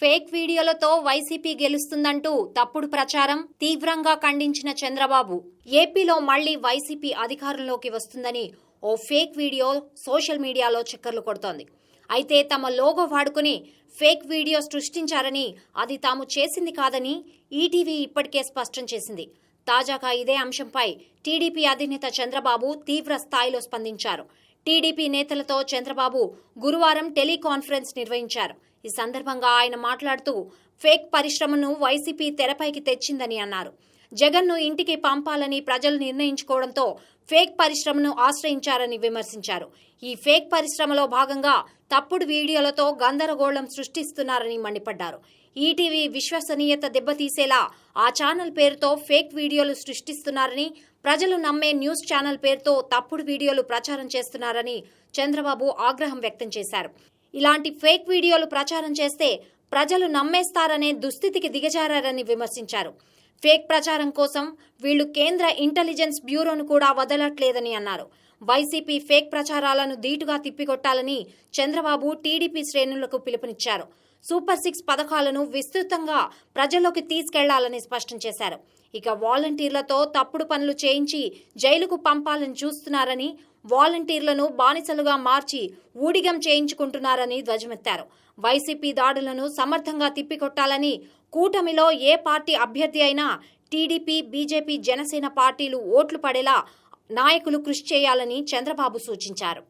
Fake వీడియోలతో YCP గెలుస్తుందంటూ తప్పుడు ప్రచారం తీవ్రంగా ఖండించిన చంద్రబాబు. ఏపీలో మళ్ళీ వైసీపీ అధికారంలోకి వస్తుందని ఓ ఫేక్ వీడియో సోషల్ మీడియాలో చక్కర్లు కొడుతోంది. అయితే తమ లోగో వాడుకుని ఫేక్ వీడియో సృష్టించారని అది తాము చేసింది కాదని ఈటీవీ ఇప్పటికే స్పష్టం చేసింది. తాజాగా ఇదే అంశంపై టీడీపీ అధినేత చంద్రబాబు తీవ్ర స్థాయిలో స్పందించారు. టీడీపీ నేతలతో చంద్రబాబు గురువారం టెలికాన్ఫరెన్స్ నిర్వహించారు. ఈ సందర్భంగా ఆయన మాట్లాడుతూ ఫేక్ పరిశ్రమను వైసీపీ తెరపైకి తెచ్చిందని అన్నారు. జగన్ను ఇంటికి పంపాలని ప్రజలు నిర్ణయించుకోవడంతో ఫేక్ పరిశ్రమను ఆశ్రయించారని విమర్శించారు. ఈ ఫేక్ పరిశ్రమలో భాగంగా తప్పుడు వీడియోలతో గందరగోళం సృష్టిస్తున్నారని మండిపడ్డారు. ఈటీవీ విశ్వసనీయత దెబ్బతీసేలా ఆ ఛానల్ పేరుతో ఫేక్ వీడియోలు సృష్టిస్తున్నారని ప్రజలు నమ్మే న్యూస్ ఛానల్ పేరుతో తప్పుడు వీడియోలు ప్రచారం చేస్తున్నారని చంద్రబాబు ఆగ్రహం వ్యక్తం చేశారు. ఇలాంటి ఫేక్ వీడియోలు ప్రచారం చేస్తే ప్రజలు నమ్మేస్తారనే దుస్థితికి దిగజారని విమర్శించారు. ఫేక్ ప్రచారం కోసం వీళ్ళు కేంద్ర ఇంటెలిజెన్స్ బ్యూరోను కూడా వదలట్లేదని అన్నారు. వైసీపీ ఫేక్ ప్రచారాలను ధీటుగా తిప్పికొట్టాలని చంద్రబాబు టీడీపీ శ్రేణులకు పిలుపునిచ్చారు. సూపర్ సిక్స్ పథకాలను విస్తృతంగా ప్రజల్లోకి తీసుకెళ్ళాలని స్పష్టం చేశారు. ఇక వాలంటీర్లతో తప్పుడు పనులు చేయించి జైలుకు పంపాలని చూస్తున్నారని వాలంటీర్లను బానిసలుగా మార్చి ఊడిగం చేయించుకుంటున్నారని ధ్వజమెత్తారు. వైసీపీ దాడులను సమర్థంగా తిప్పికొట్టాలని కూటమిలో ఏ పార్టీ అభ్యర్థి అయినా టీడీపీ బీజేపీ జనసేన పార్టీలు ఓట్లు పడేలా నాయకులు కృషి చేయాలని చంద్రబాబు సూచించారు.